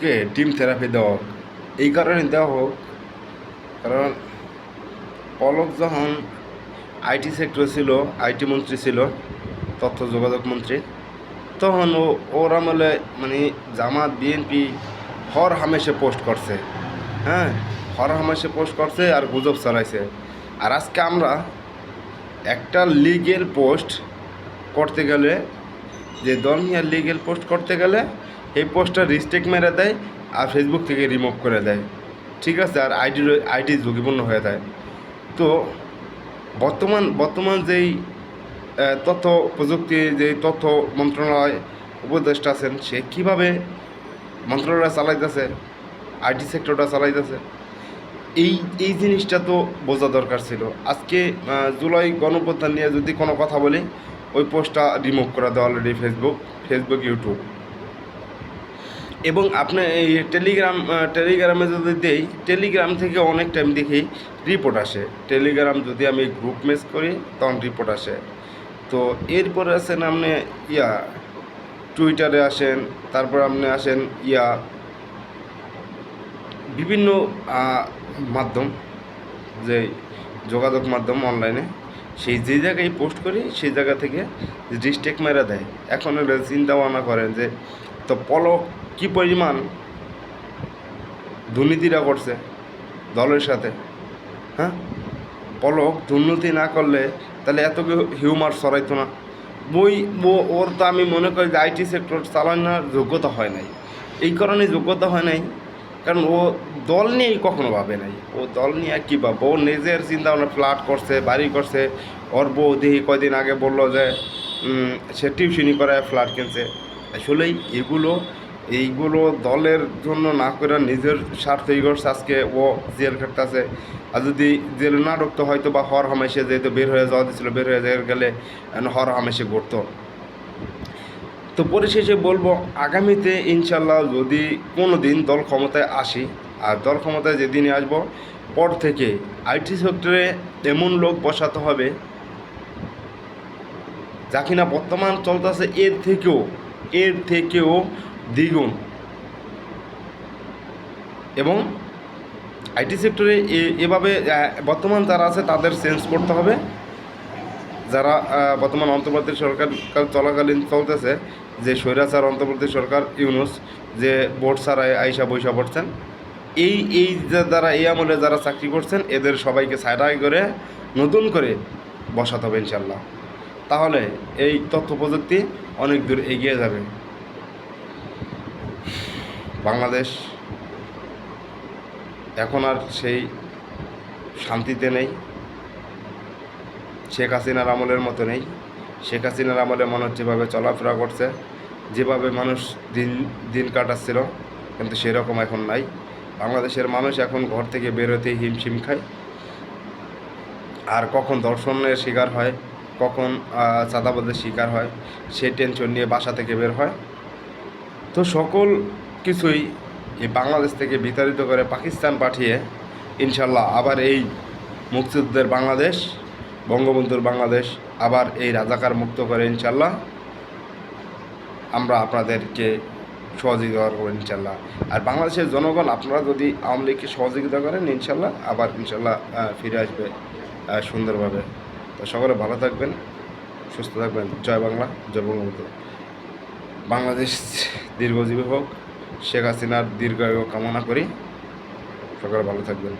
পলককে team therapy দেওয়া হোক। এই কারণে দেওয়া হোক। কারণ পলক যখন আইটি সেক্টর ছিল, আইটি মন্ত্রী ছিল, তথ্য যোগাযোগ মন্ত্রী, তখন ও, ওর আমলে মানে জামাত, বিএনপি হর হামেশে পোস্ট করছে। হ্যাঁ হর হামেশে পোস্ট করছে আর গুজব চালাইছে আর আজকে আমরা একটা লিগেল পোস্ট করতে গেলে, যে দল নিয়ে লিগেল পোস্ট করতে গেলে এই পোস্টটা রিস্টেক মেরে দেয় আর ফেসবুক থেকে রিমুভ করে দেয়। ঠিক আছে, আর আইডি আইডি ঝুঁকিপূর্ণ হয়ে যায়। তো বর্তমান বর্তমান যেই তথ্য প্রযুক্তি যে তথ্য মন্ত্রণালয় উপদেষ্টা আছেন, সে কীভাবে মন্ত্রণালয় চালাইতেছে আইটি সেক্টরটা চালাইতেছে, এই এই জিনিসটা তো বোঝা দরকার ছিল। আজকে জুলাই গণপ্রধান নিয়ে যদি কোনো কথা বলি, ওই পোস্টটা রিমুভ করে দেওয়া অলরেডি ফেসবুক ফেসবুক ইউটিউব এবং আপনার এই টেলিগ্রাম টেলিগ্রামে যদি দেই টেলিগ্রাম থেকে অনেক টাইম দেখি রিপোর্ট আসে। টেলিগ্রাম যদি আমি গ্রুপ মেস করি, তখন রিপোর্ট আসে। তো এরপরে আছেন আপনি, ইয়া টুইটারে আসেন, তারপর আপনি আসেন, ইয়া, বিভিন্ন মাধ্যম, যে যোগাযোগ মাধ্যম অনলাইনে সেই যে জায়গায় পোস্ট করি, সেই জায়গা থেকে রিস্টেক মেরে দেয়। এখন চিন্তা ভাবনা করেন যে, তো পলক কি পরিমাণ দুর্নীতিরা করছে দলের সাথে হ্যাঁ? পলক দুর্নীতি না করলে তাহলে এত হিউমার সরাইতো না। বই ওর তো আমি মনে করি যে আইটি সেক্টর চালানোর যোগ্যতা হয় নাই। এই কারণে যোগ্যতা হয় নাই, কারণ ও দল নিয়েই কখনো ভাবে নাই। ও দল নিয়ে কী ভাববো? ও নিজের চিন্তা ভাবনা ফ্ল্যাট করছে, বাড়ি করছে। ওর বউ দেখি কয়দিন আগে বলল যে সে টিউশনি করে ফ্ল্যাট কিনছে। আসলেই এগুলো এইগুলো দলের জন্য না করে নিজের স্বার্থই করছে আজকে ও জেল খাটতেছে। আর যদি জেল না ঢুকতো, হয়তো বা হর হামেশে যেহেতু বের হয়ে যাওয়া দিয়েছিল বের হয়ে যাওয়া গেলে হর হামেশে ঘুরতো। তো পরিশেষে বলব, আগামীতে ইনশাল্লাহ যদি কোনো দিন দল ক্ষমতায় আসি, আর দল ক্ষমতায় যেদিনই আসব, পর থেকে আইটি সেক্টরে এমন লোক বসাতে হবে, যা কিনা বর্তমান চলতেছে, এর থেকেও এর থেকেও দ্বিগুণ। এবং আইটি সেক্টরে এভাবে বর্তমান যারা আছে তাদের চেঞ্জ করতে হবে। যারা বর্তমান অন্তর্বর্তী সরকার চলাকালীন চলতেছে, যে স্বৈরাচার অন্তর্বর্তী সরকার ইউনুস, যে বোর্ড ছাড়াই আইসা বৈশা পড়ছেন, এই এই যারা এই আমলে যারা চাকরি করছেন, এদের সবাইকে সাইডাই করে, নতুন করে বসাতে হবে ইনশাল্লাহ তাহলে এই তথ্য প্রযুক্তি অনেক দূর এগিয়ে যাবে। বাংলাদেশ এখন আর সেই শান্তিতে নেই। শেখ হাসিনার আমলের মতো নেই। শেখ হাসিনার আমলে মানুষ যেভাবে চলাফেরা করছে। যেভাবে মানুষ দিন দিন কাটাচ্ছিল কিন্তু সেরকম এখন নাই। বাংলাদেশের মানুষ এখন ঘর থেকে বেরোতেই হিমশিম খায়। আর কখন দর্শনের শিকার হয় কখন আহ, চাঁদাবাজের শিকার হয় সেই টেনশন নিয়ে বাসা থেকে বের হয়। তো সকল কিছুই বাংলাদেশ থেকে বিতাড়িত করে পাকিস্তান পাঠিয়ে ইনশাল্লাহ আবার এই মুক্তিযুদ্ধের বাংলাদেশ, বঙ্গবন্ধুর বাংলাদেশ আবার এই রাজাকার মুক্ত করে ইনশাল্লাহ। আমরা আপনাদেরকে সহযোগিতা করব ইনশাল্লাহ। আর বাংলাদেশের জনগণ, আপনারা যদি আওয়ামী লীগকে সহযোগিতা করেন ইনশাল্লাহ, আবার ইনশাল্লাহ ফিরে আসবে সুন্দরভাবে। তো সকলে ভালো থাকবেন, সুস্থ থাকবেন। জয় বাংলা, জয় বঙ্গবন্ধু। বাংলাদেশ দীর্ঘজীবী হোক। শেখ হাসিনার দীর্ঘায়ু কামনা করি। সকলে ভালো থাকবেন।